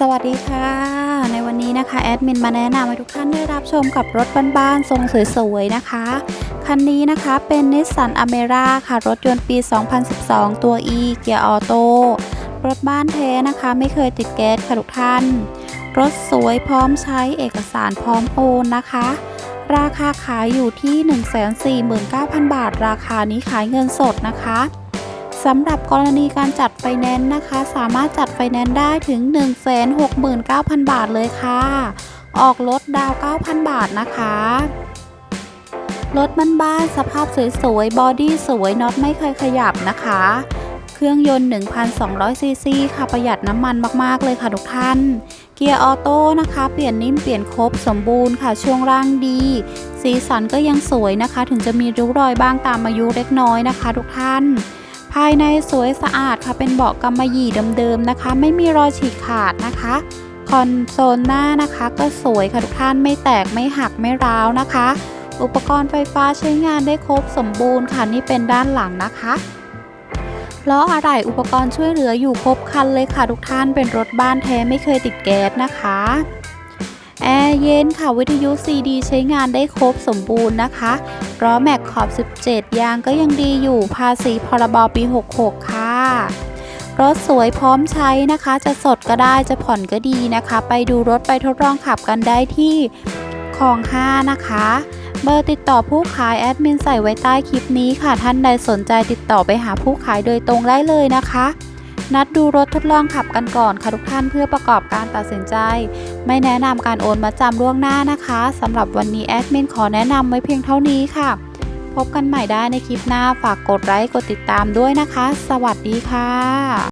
สวัสดีค่ะ ในวันนี้นะคะแอดมินมาแนะนำให้ทุกท่านได้รับชมกับรถบ้านๆทรงสวยๆนะคะ คันนี้นะคะเป็นนิสสันอเมร่าค่ะรถยนต์ปี 2012 ตัว E เกียร์ออโต้รถบ้านแท้นะคะไม่เคยติดแก๊สค่ะทุกท่าน รถสวยพร้อมใช้เอกสารพร้อมโอนนะคะ ราคาขายอยู่ที่ 149,000 บาท ราคานี้ขายเงินสดนะคะ สำหรับกรณีการจัดไฟแนนซ์นะคะ สามารถจัดไฟแนนซ์ได้ถึง 169,000 บาทเลยค่ะ ออกรถดาว 9,000 บาทนะคะรถมันบ้านสภาพสวยๆ บอดี้สวยน็อตไม่เคยขยับนะคะ เครื่องยนต์ 1,200 ซีซีค่ะประหยัดน้ำมันมากๆเลยค่ะทุกท่าน เกียร์ออโต้นะคะ เปลี่ยนนิ่มเปลี่ยนครบสมบูรณ์ค่ะช่วงล่างดี สีสันก็ยังสวยนะคะ ถึงจะมีริ้วรอยบ้างตามอายุเล็กน้อยนะคะ ทุกท่าน ภายในสวยสะอาดค่ะเป็นเบาะกำมะหยี่เดิมๆนะคะ ไม่มีรอยฉีกขาดนะคะคอนโซลหน้านะคะก็สวยค่ะทุกท่านไม่แตกไม่หักไม่ร้าวนะคะ อุปกรณ์ไฟฟ้าใช้งานได้ครบสมบูรณ์ค่ะนี่เป็นด้านหลังนะคะล้ออะไหล่อุปกรณ์ช่วยเหลืออยู่ครบคันเลยค่ะทุกท่านเป็นรถบ้านแท้ไม่เคยติดแก๊สนะคะ แอร์เย็นค่ะวิทยุซีดีใช้งานได้ครบสมบูรณ์นะคะล้อแม็กขอบ 17 ยางก็ยังดีอยู่ภาษีพรบปี 66 ค่ะ รถสวยพร้อมใช้นะคะ จะสดก็ได้จะผ่อนก็ดีนะคะ ไปดูรถไปทดลองขับกันได้ที่คลอง 5 นะคะเบอร์ติดต่อผู้ขายแอดมินใส่ไว้ใต้คลิปนี้ค่ะ ท่านใดสนใจติดต่อไปหาผู้ขายโดยตรงได้เลยนะคะ นัดดูรถทดลองขับกันก่อนค่ะทุกท่านเพื่อประกอบการตัดสินใจ ไม่แนะนำการโอนมาจำล่วงหน้านะคะสำหรับวันนี้แอดมินขอแนะนำไว้เพียงเท่านี้ค่ะ พบกันใหม่ได้ในคลิปหน้าฝากกดไลค์กดติดตามด้วยนะคะ สวัสดีค่ะ